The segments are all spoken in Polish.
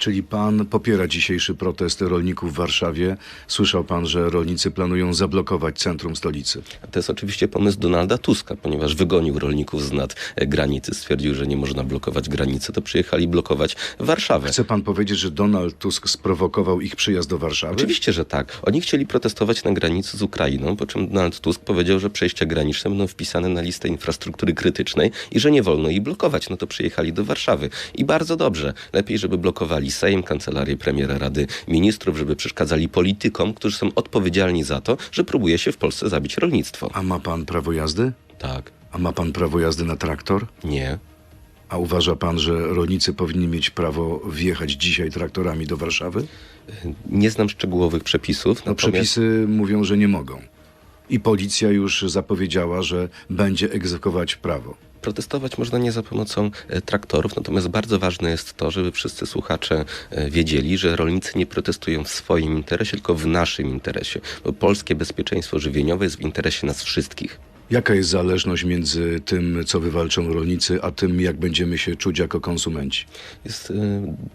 Czyli pan popiera dzisiejszy protest rolników w Warszawie. Słyszał pan, że rolnicy planują zablokować centrum stolicy. To jest oczywiście pomysł Donalda Tuska, ponieważ wygonił rolników z nad e, granicy, stwierdził, że nie można blokować granicy, to przyjechali blokować Warszawę. Chce pan powiedzieć, że Donald Tusk sprowokował ich przyjazd do Warszawy? Oczywiście, że tak. Oni chcieli protestować na granicy z Ukrainą, po czym Donald Tusk powiedział, że przejścia graniczne będą wpisane na listę infrastruktury krytycznej i że nie wolno jej blokować. No to przyjechali do Warszawy. I bardzo dobrze. Lepiej, żeby blokowali Sejm, Kancelarię Premiera Rady Ministrów, żeby przeszkadzali politykom, którzy są odpowiedzialni za to, że próbuje się w Polsce zabić rolnictwo. A ma pan prawo jazdy? Tak. A ma pan prawo jazdy na traktor? Nie. A uważa pan, że rolnicy powinni mieć prawo wjechać dzisiaj traktorami do Warszawy? Nie znam szczegółowych przepisów. No natomiast- przepisy mówią, że nie mogą. I policja już zapowiedziała, że będzie egzekwować prawo. Protestować można nie za pomocą e, traktorów, natomiast bardzo ważne jest to, żeby wszyscy słuchacze e, wiedzieli, że rolnicy nie protestują w swoim interesie, tylko w naszym interesie. Bo polskie bezpieczeństwo żywieniowe jest w interesie nas wszystkich. Jaka jest zależność między tym, co wywalczą rolnicy, a tym, jak będziemy się czuć jako konsumenci? Jest e,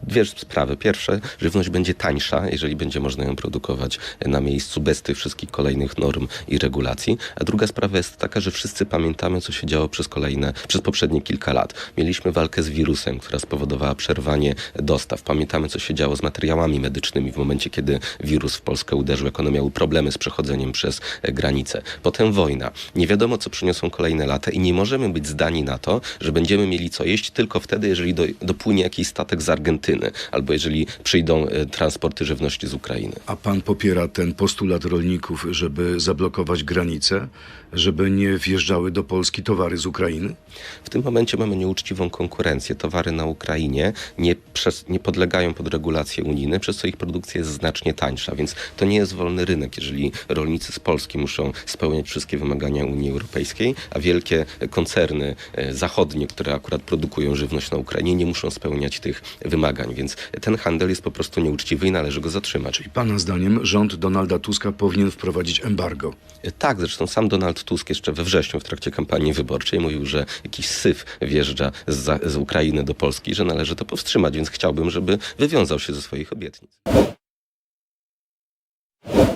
dwie sprawy. Pierwsze, żywność będzie tańsza, jeżeli będzie można ją produkować na miejscu bez tych wszystkich kolejnych norm i regulacji. A druga sprawa jest taka, że wszyscy pamiętamy, co się działo przez kolejne, przez poprzednie kilka lat. Mieliśmy walkę z wirusem, która spowodowała przerwanie dostaw. Pamiętamy, co się działo z materiałami medycznymi w momencie, kiedy wirus w Polskę uderzył, jak one miały problemy z przechodzeniem przez granicę. Potem wojna. Nie wiadomo, co przyniosą kolejne lata i nie możemy być zdani na to, że będziemy mieli co jeść tylko wtedy, jeżeli do, dopłynie jakiś statek z Argentyny albo jeżeli przyjdą e, transporty żywności z Ukrainy. A pan popiera ten postulat rolników, żeby zablokować granice, żeby nie wjeżdżały do Polski towary z Ukrainy? W tym momencie mamy nieuczciwą konkurencję. Towary na Ukrainie nie, przez, nie podlegają pod regulacje unijne, przez co ich produkcja jest znacznie tańsza, więc to nie jest wolny rynek, jeżeli rolnicy z Polski muszą spełniać wszystkie wymagania Unii Europejskiej, a wielkie koncerny e, zachodnie, które akurat produkują żywność na Ukrainie, nie muszą spełniać tych wymagań, więc ten handel jest po prostu nieuczciwy i należy go zatrzymać. Czyli pana zdaniem rząd Donalda Tuska powinien wprowadzić embargo? Tak, zresztą sam Donald Tusk jeszcze we wrześniu w trakcie kampanii wyborczej mówił, że jakiś syf wjeżdża z, z Ukrainy do Polski, że należy to powstrzymać, więc chciałbym, żeby wywiązał się ze swoich obietnic.